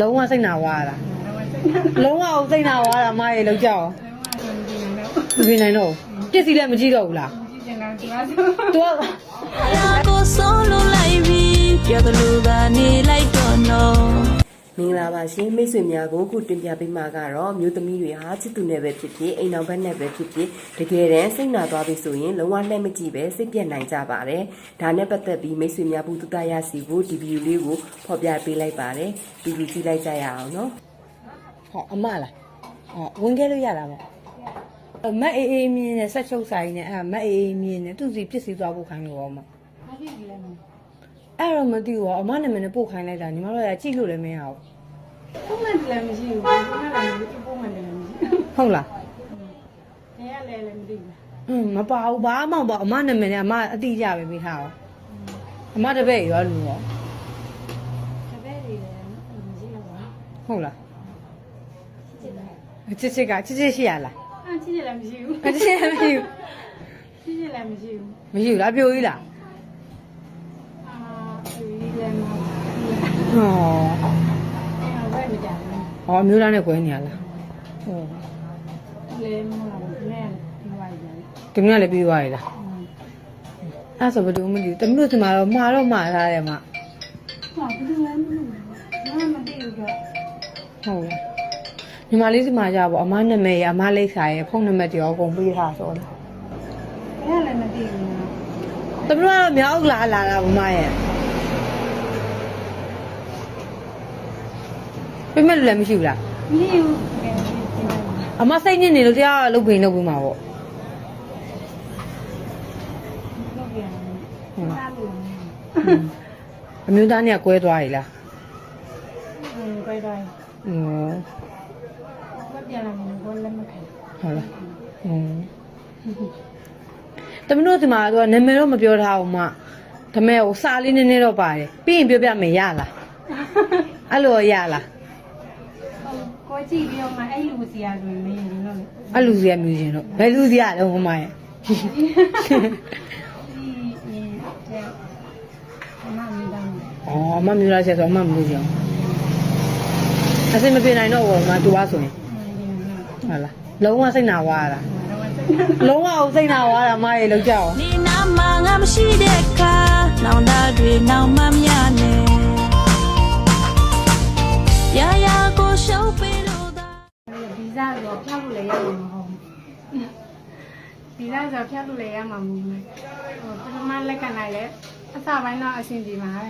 လုံးဝစိတ်နာဝါရတာလုံးဝစိတ်နာဝါရမရေလောက်ကြအောင်မပြနိုင်တော့ဘူးပစ္စည်းလည်းမကြည့်တော့ဘူးလား तू ကကိုဆုံးလို့လိုက်ပြီးပြောသလိုကနေလိုက်တော့နော် မင်္ဂလာပါရှင်မိတ်ဆွေများကိုခုတင်ပြပေးမှာကတော့မျိုးသမီးတွေဟာချစ်သူနဲ့ပဲဖြစ်ဖြစ်အိမ်အောင်ဘက်နဲ့ပဲဖြစ်ဖြစ်တကယ်တမ်းစိတ်နာသွားပြီဆိုရင်လုံးဝလှည့်မကြည့်ပဲစိတ်ပြတ်နိုင်ကြပါတယ်ဒါနဲ့ပတ်သက်ပြီးမိတ်ဆွေများဘူးတူတရစီကိုဒီဗီဒီယိုလေးကိုဖော်ပြပေးလိုက်ပါတယ်ဒီဗီဒီယိုကြည့်လိုက်ကြရအောင်နော်ဟောအမလားဟောဝင်ခဲ့လို့ရတာပေါ့အမအေးအေးမြင်းနဲ့ဆက်ချုပ်ဆိုင်နဲ့အဲ့မအေးအေးမြင်းနဲ့သူစီပစ္စည်းသွားဖို့ခိုင်းလို့ရောမ အဲ့တော့မသိဘူးအမနာမည်နဲ့ပို့ခိုင်းလိုက်တာညီမတို့ကကြည့်လို့လည်းမရဘူးပုံမှန်လည်းမရှိဘူးပုံမှန်လည်းမရှိပုံမှန်လည်းမရှိဟုတ်လားနေရလည်းလည်းမသိဘူးอืมမပါဘူးဘာမှမပေါ့အမနာမည်နဲ့အမအတိအကျပဲပေးထားတော့အမတပည့်ရောလူရောတပည့်တွေလည်းမရှိတော့ပါဟုတ်လားချစ်ချစ်ကချစ်ချစ်ရှိရလားအာချစ်ချစ်လည်းမရှိဘူးအချစ်ချစ်မရှိဘူးချစ်ချစ်လည်းမရှိဘူးမရှိဘူးလားပြိုကြီးလား အာဒီလည်းမဟုတ် ဟောဘူးအဲ့တော့ဘယ်မကြဘူးဟောအမျိုးသားနဲ့꿰နေရလားဟောလည်းမဟုတ်ဘူးနဲ့ဒီဝိုင်းကြတယ်ဒီမလည်းပြီးသွားရလားအဲ့ဆိုဘယ်သူမှမသိဘူးတမလို့ဒီမှာတော့မှာတော့မှာထားတယ်မှာဟာဘယ်လိုလဲမသိဘူးငါမသိဘူးကဟုတ်လားညီမလေးဒီမှာကြပေါ့အမနာမည်ရအမလိပ်စာရဖုန်းနံပါတ်တွေရောအကုန်ပေးထားဆိုတော့ဘယ်လည်းမသိဘူးတမလို့ကတော့မြောက်လာလာတာဘမရဲ့ ပြမဲ့လူလည်းမရှိဘူးလား မရှိဘူးကဲ အမစိတ်ညစ်နေလို့တရားလုတ်ပင်လုတ်ပြီးမှာပေါ့ လုပ်ပြန်တယ်စားလို့ အမျိုးသားနဲ့ကွဲသွားပြီလား ဟင်းကြိုက်တိုင်း อืม ဘယ်ပြန်လာမလဲဘောလည်းမခံ ဟုတ်လားอืมတမလို့ဒီမှာတော့နာမည်တော့မပြောထားဘူးမဒါမဲ့ဟိုစာလေးနည်းနည်းတော့ပါတယ်ပြီးရင်ပြောပြမယ်ရလားအဲ့လိုရလား ကိုကြည့်ပြီးတော့မှအဲ့လူစီရဆိုရင်မင်းရင်တော့လေအဲ့လူစီရမြူရှင်တော့ဘယ်လူစီရလဲဟိုမရဲ့ဒီဒီတဲ့အမမင်းတောင်းတယ်อ๋อအမမြူလာချက်ဆိုအမမလို့ကြအောင်အစိမပြေနိုင်တော့ဘူးမတူပါဆိုရင်ဟုတ်လားလုံးဝစိတ်နာဝါရတာလုံးဝစိတ်နာဝါရမရေလောက်ကြအောင်နေနာမှာငါမရှိတဲ့အခါနောင်တတွေနောင်မမြနဲ့ရာရာကိုရှုပ်ပေးလို့သာ ဗီဇဆိုတော့ဖြတ်လို့လည်းရမှာမဟုတ်ဘူးဗီဇဆိုတော့ဖြတ်လို့လည်းရမှာမဟုတ်ဘူးဟိုပထမလက်ကနိုင်လဲအစပိုင်းတော့အဆင်ပြေမှာပဲ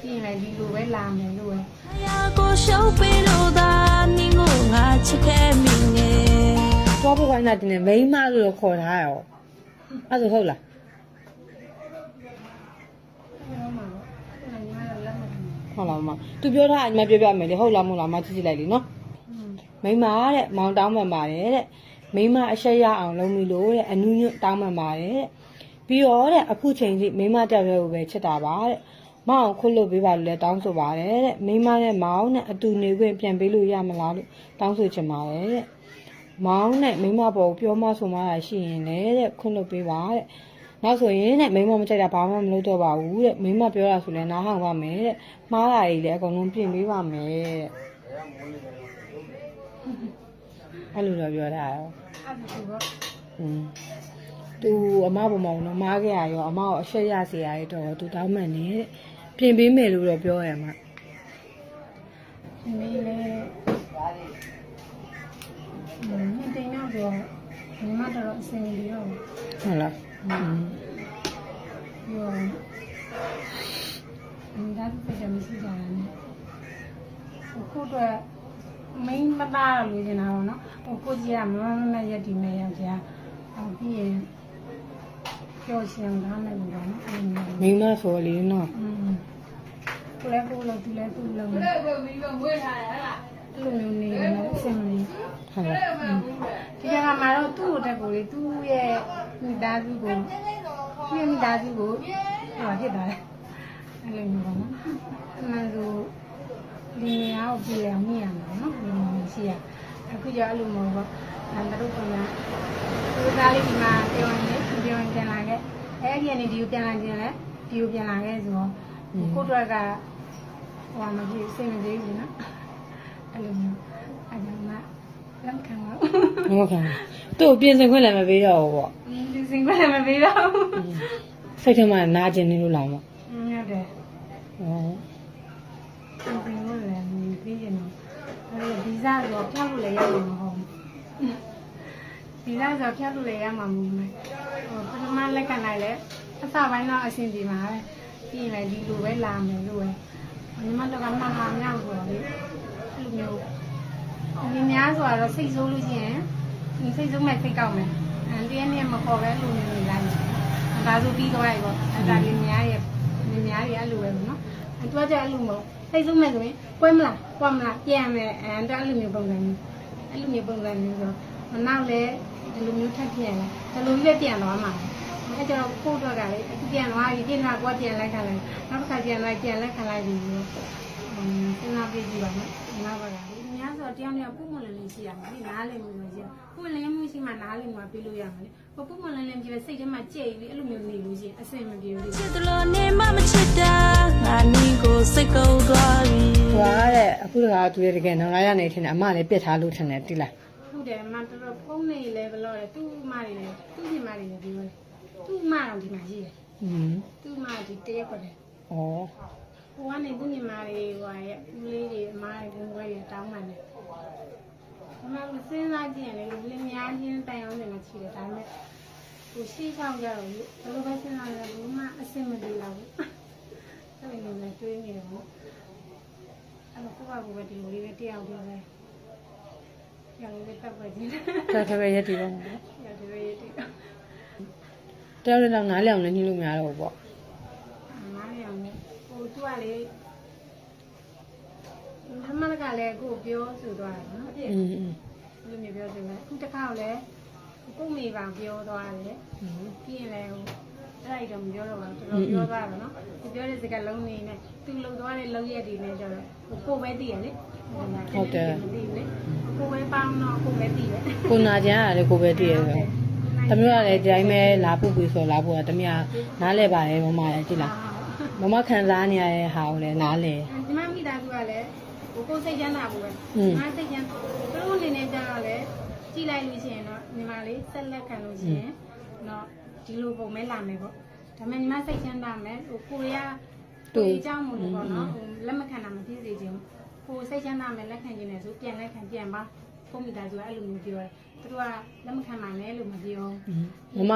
ပြီးရင်လည်းဒီလိုပဲလာမယ်လို့ပဲရာရာကိုရှုပ်ပေးလို့သာနင်းကိုငါချစ်ခဲ့မိနေသွားဖို့ခိုင်းတာတင်နေမိန်းမလို့ခေါ်ထားရောအဲ့ဒါဟုတ်လားပြောမှာပေါ့အဲ့ဒါညီမတို့လက်မခံဘူးဟုတ်လားမသူပြောထားအညီမပြောပြမယ်လေဟုတ်လားမဟုတ်လားမကြည့်ကြည့်လိုက်လေနော် မိန်းမတဲ့မောင်တောင်းမှန်ပါတယ်တဲ့မိန်းမအရှက်ရအောင်လုပ်မိလို့တဲ့အနုညွတ်တောင်းမှန်ပါတယ်တဲ့ပြီးတော့တဲ့အခုချိန်ထိမိန်းမတက်ရဲကိုပဲချစ်တာပါတဲ့မအောင်ခွတ်လို့ပေးပါလို့လည်းတောင်းဆိုပါတယ်တဲ့မိန်းမနဲ့မောင်နဲ့အတူနေခွင့်ပြန်ပေးလို့ရမလားလို့တောင်းဆိုချင်ပါတယ်တဲ့မောင်းနဲ့မိမပေါ်ကိုပြောမဆိုမှတာရှိရင်လည်းတဲ့ခွင့်လွတ်ပေးပါတဲ့နောက်ဆိုရင်တဲ့မိမမကြိုက်တာဘာမှမလုပ်တော့ပါဘူးတဲ့မိမပြောတာဆိုလည်းနားဟောင်ပါမယ်တဲ့မှားတာကြီးလည်းအကုန်လုံးပြင်ပေးပါမယ်တဲ့ အဲ့လိုတော့ပြောတာရော အဲ့ဒါဆိုတော့ อืมသူအမပေါ်မှာတော့မားခဲ့ရရောအမကိုအရှက်ရစေရရတော့သူတောင်းမှန်နေတဲ့ပြင်ပေးမယ်လို့တော့ပြောရမှာ ဒီနေ့လည်းอืมတင်တော့ဆိုညီမတို့အဆင်ပြေတော့ ဟုတ်လားอืม ပြောအင်းဒါပြတယ်မရှိကြဘူးခုတော့ မင်းမသားလို့နေတာပေါ့နော်ဟိုကိုကြီးကမမမရက်ဒီမဲ့ယောက်ျားဟောပြီးရင်ပြောရှင်သားမယ်လို့ပေါ့နော်အဲ့လိုမျိုးမိမဆိုလေနော်อืมကိုလည်းကိုလို့သူလည်းသူ့လုံးအဲ့လိုမျိုးနေလို့အဆင်မပြေဟုတ်လားဒီကမှာတော့သူ့ကိုတက်ကိုလေသူ့ရဲ့မိသားစုကိုသူ့ရဲ့မိသားစုကိုဟောဖြစ်သွားတယ်အဲ့လိုမျိုးပေါ့နော်အမှန်ဆို လင်းနေအောင်ပြည်လဲမြင်ရမှာနော်လင်းနေရှိရအခုကျအဲ့လိုမျိုးပေါ့ဒါတို့ကလည်းဒီသားလေးဒီမှာပြောနေပြောနေပြန်လာခဲ့အဲ့ဒီကနေဒီကိုပြန်လာခြင်းလဲဒီကိုပြန်လာခဲ့ဆိုတော့ကိုတွက်ကဟိုမှကြီးစိတ်မသေးဘူးနော်အဲ့လိုမျိုးအဲ့ဒါမှလောက်ခံပါဘူးဟုတ်ကဲ့သူ့ပြင်ဆင်ခွင့်လည်းမပေးတော့ဘူးပေါ့ပြင်ဆင်ခွင့်လည်းမပေးတော့ဘူးစိတ်ထဲမှာနာကျင်နေလို့လာမှာဟုတ်တယ်ဟုတ် ဒီစင်ကလည်းမပေးရင်တော့အဲဒီဗီဇဆိုဖြတ်လို့လည်းရမှာမဟုတ်ဘူးဗီဇဆိုဖြတ်လို့လည်းရမှာမဟုတ်ဘူးဟိုပထမလက်ခံလိုက်လဲအစပိုင်းတော့အဆင်ပြေမှာပဲပြီးရင်လည်းဒီလိုပဲလာမယ်လို့ပဲညီမတို့ကမှဟာမြောက်ဆိုတော့လေအဲ့လိုမျိုးဒီများဆိုတော့စိတ်ဆိုးလို့ရှိရင်ဒီစိတ်ဆိုးမဲ့စိတ်ကောက်မယ်အဲတည်းနဲ့မခေါ်ပဲလူနေနေလိုက်ဒါဆိုပြီးတော့ရိုက်ပေါ့အဲဒါလေးများရဲ့နေများရဲ့အဲ့လိုပဲပေါ့နော်အဲတွားကြအဲ့လိုမဟုတ် စိတ်ဆိုးမဲ့ဆိုရင်ကွဲမလားကွာမလားပြန်မယ်အဲအဲ့လိုမျိုးပုံစံမျိုးအဲ့လိုမျိုးပုံစံမျိုးဆိုမနောက်လဲဒီလိုမျိုးထပ်ပြန်လဲဒီလိုကြီးပဲပြန်သွားမှာအဲကျတော့ကိုယ့်တော့ကလေအခုပြန်သွားပြီပြင်လာကွာပြန်လိုက်ခံလိုက်နောက်တစ်ခါပြန်လိုက်ပြန်လက်ခံလိုက်ပြီဆိုတော့စဉ်းစားပြကြည့်ပါမယ်နောက်ပါကလေအများဆိုတယောက်တယောက်ပုံမလင်းလေးရှိရမှာလေနားလည်မှုလို့ရှိရပုံလင်းမှုရှိမှနားလည်မှုပေးလို့ရမှာလေဟိုပုံမလင်းလင်းပြည့်စိတ်ထဲမှာကြဲ့ပြီးအဲ့လိုမျိုးနေလို့ရှိရင်အဆင်မပြေဘူးလေချစ်တယ်လို့နေမမချစ်တာငါနီး ကိုစိတ်ကုန်သွားပြီဟွာတဲ့အခုတခါသူရဲ့တကယ်နောင်လာရနေထင်တယ်အမလည်းပြစ်ထားလို့ထင်တယ်တိလားဟုတ်တယ်မတော်တော်ဖုန်းနေလေဘလို့လေသူ့မတွေလေသူ့ညီမတွေလေဒီလိုသူ့မတော့ဒီမှာရှိတယ်อืมသူ့မဒီတရက်ခေါ်တယ်ဩဟိုကနေသူ့ညီမတွေဟိုရဲ့ဦးလေးတွေအမားတွေဘွယ်တွေတောင်းမှန်တယ်အမကစဉ်းစားကြည့်ရင်လေလင်းများချင်းတိုင်အောင်နေမှချီတယ်ဒါပေမဲ့ကိုရှိချောင်းကြတော့ဘယ်လိုပဲစဉ်းစားလဲဘယ်မှအဆင်မပြေတော့ဘူး အဲ့လိုမျိုးတွေးနေတော့အဲ့လိုကိုယ့်ဘာကိုယ်ပဲဒီလိုလေးပဲတရားလို့ပဲတရားလို့ပဲတတ်ပဲနေတယ်တော်တော်ပဲရည်တည်ပါမယ်တရားတော်ပဲရည်တည်တရားလည်းတော့နားလျောင်လည်းနှီးလို့မရတော့ဘူးပေါ့နားလျောင်နဲ့ဟိုသူကလေဓမ္မကလည်းကိုပြောဆိုသွားတာနော်အင်းအင်းဘယ်လိုမျိုးပြောဆိုလဲအခုတစ်ခါကလည်းကိုမိပါပြောသွားတယ်ပြီးရင်လည်းဟို အဲ့ဒါတော့မပြောတော့ဘူးတော်တော်ပြောသွားတယ်နော်သူပြောတဲ့စကားလုံးတွေနဲ့သူလုံသွားတဲ့လုံရက်တွေနဲ့ကျတော့ကိုပဲသိရလေသိလေကိုပဲပေါင်းတော့ကိုပဲသိတယ်ကိုနာကျင်ရတယ်ကိုပဲတည်ရဆိုတမျိုးကလည်းဒီတိုင်းပဲလာပုတ်ပြီးဆိုလာဖို့ကတမယနားလဲပါတယ်မမလည်းကြည့်လားမမခံစားနေရတဲ့ဟာကိုလည်းနားလဲဒီမမိသားစုကလည်းကိုကိုစိတ်ချမ်းသာဖို့ပဲอืมမစိတ်ချမ်းသူတို့အနေနဲ့ကြတော့လေကြည်လိုက်လို့ရှိရင်တော့ညီမလေးဆက်လက်ခံလို့ရှိရင်တော့ဒီလိုပုံမဲလာမယ်ပေါ့ ဒါပေမဲ့ညီမစိတ်ချမ်းသာမယ်ဟိုကိုရီးယားသူအကြောင်းမို့လို့ပေါ့နော်ဟိုလက်မခံတာမဖြစ်စေချင်ဘူးကိုစိတ်ချမ်းသာမယ်လက်ခံခြင်းနဲ့ဆိုပြန်လက်ခံပြန်ပါပုံမိသားစုကအဲ့လိုမျိုးပြောတယ်သူတို့ကလက်မခံနိုင်လဲလို့မပြောမမ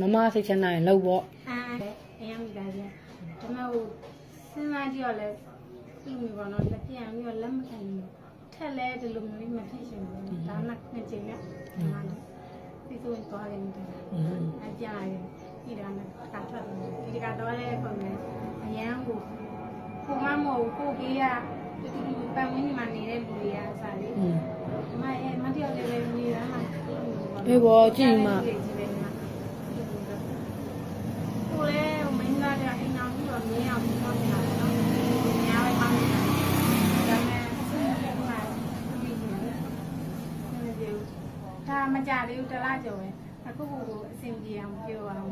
မမစိတ်ချမ်းသာရင်လောက်ပေါ့အာအရင်မိသားစုဒါမဲ့ဟိုစဉ်းစားကြည့်ရလဲဒီလိုမျိုးပေါ့နော်လက်ပြန်ပြီးတော့လက်မခံဘူးထက်လဲဒီလိုမျိုးမဖြစ်ရှင်ဘူးဒါမှနှစ်ချိန်နဲ့ဒီမှာဒီဆိုရင်သွားတယ်မိတယ်อืมအကြရတယ် ဒီဒါနဲ့ကတ်ထွက်တယ်ဒီကတော့လည်းပုံနဲ့အရန်ကိုကိုမမဟုတ်ကိုကြီးကဒီပန်းမင်းမှာနေတဲ့လူတွေကအစားလေးอืมမအဲမတရားလည်းလည်းနေရမှာအေးဘောကြည့်မှကိုလည်းမင်းသားတဲ့အင်အောင်ပြီးတော့မြင်အောင်ပြောနေတာပေါ့နော်။ညာပဲပေါင်းနေတာ။ဒါမဲ့ဆက်ပြီးမှပြီးနေတယ်။ဒါမကြသေးဘူးတလားကျော်ပဲ။အခုကအဆင်ပြေအောင်ပြောအောင်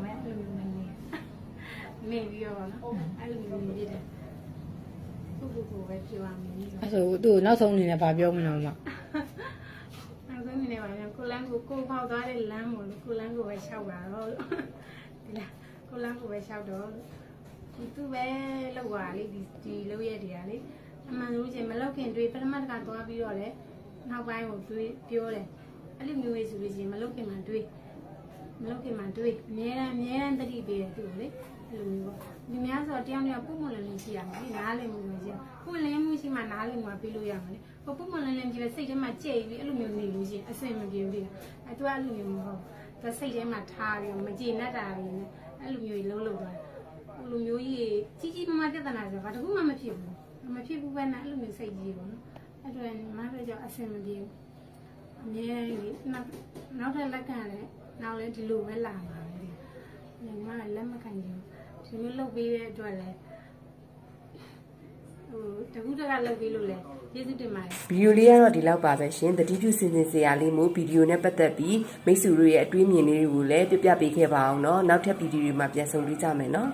ပဲအဲ့လိုမျိုးနေ။ မေ့ပြီးတော့နော်။အဲ့လိုမျိုးနေပြတယ်။ခုခုကိုပဲပြောအောင်နေဆိုအဲ့ဆိုသူ့နောက်ဆုံးအနေနဲ့ဗာပြောမလို့မ။နောက်ဆုံးနေပါပြန်ကိုလန်းကိုကိုပေါက်သွားတဲ့လမ်းမို့လို့ကိုလန်းကိုပဲလျှောက်တာတော့လို့ဒီလားကိုလန်းကိုပဲလျှောက်တော့ဒီသူပဲလောက်ပါလေဒီဒီလောက်ရက်တွေကလေအမှန်လို့ချင်းမလောက်ခင်တွေးပထမတစ်ခါသွားပြီးတော့လေနောက်ပိုင်းကိုတွေးပြောတယ်အဲ့လိုမျိုးလေးဆိုလို့ချင်းမလောက်ခင်မှတွေးမလောက်ခင်မှတွေးအများအားအများအားတတိပေးတယ်သူ့ကိုလေ အဲ့လိုမျိုးပေါ့ဒီများဆိုတော့တယောက်တယောက်ပုံမလင်းလင်းရှိရမှာလေနားလည်မှုလို့ရှိရပုံလင်းမှုရှိမှနားလည်မှုပေးလို့ရမှာလေဟိုပုံမလင်းလင်းကြည့်ပဲစိတ်ထဲမှာကြဲ့ပြီးအဲ့လိုမျိုးနေလို့ရှိရင်အဆင်မပြေဘူးလေအဲ့သူကအဲ့လိုမျိုးမဟုတ်ဘူးသူစိတ်ထဲမှာထားပြီးမကြည်နဲ့တာတွေနဲ့အဲ့လိုမျိုးကြီးလုံးလုံးသွားဟိုလိုမျိုးကြီးကြီးကြီးမားမားပြဿနာဆိုဘာတခုမှမဖြစ်ဘူးမဖြစ်ဘူးပဲနဲ့အဲ့လိုမျိုးစိတ်ကြီးပေါ့နော်အဲ့တော့မမပြောအဆင်မပြေဘူးအမြဲတမ်းနောက်နောက်ထပ်လက်ခံလဲနောက်လဲဒီလိုပဲလာမှာပဲညီမကလက်မခံဘူး ဒီလိုလုပ်ပေးတဲ့အတွက်လဲဟိုတခုတကလုပ်ပေးလို့လဲကျေးဇူးတင်ပါတယ် ဗီဒီယိုလေးကတော့ဒီလောက်ပါပဲရှင်တတိပြုစင်စင်စရာလေးမို့ဗီဒီယိုနဲ့ပတ်သက်ပြီးမိတ်ဆွေတို့ရဲ့အတွေးမြင်လေးတွေကိုလည်းပြပြပေးခဲ့ပါအောင်เนาะနောက်ထပ်ဗီဒီယိုတွေမှာပြန်ဆုံတွေ့ကြမယ်เนาะ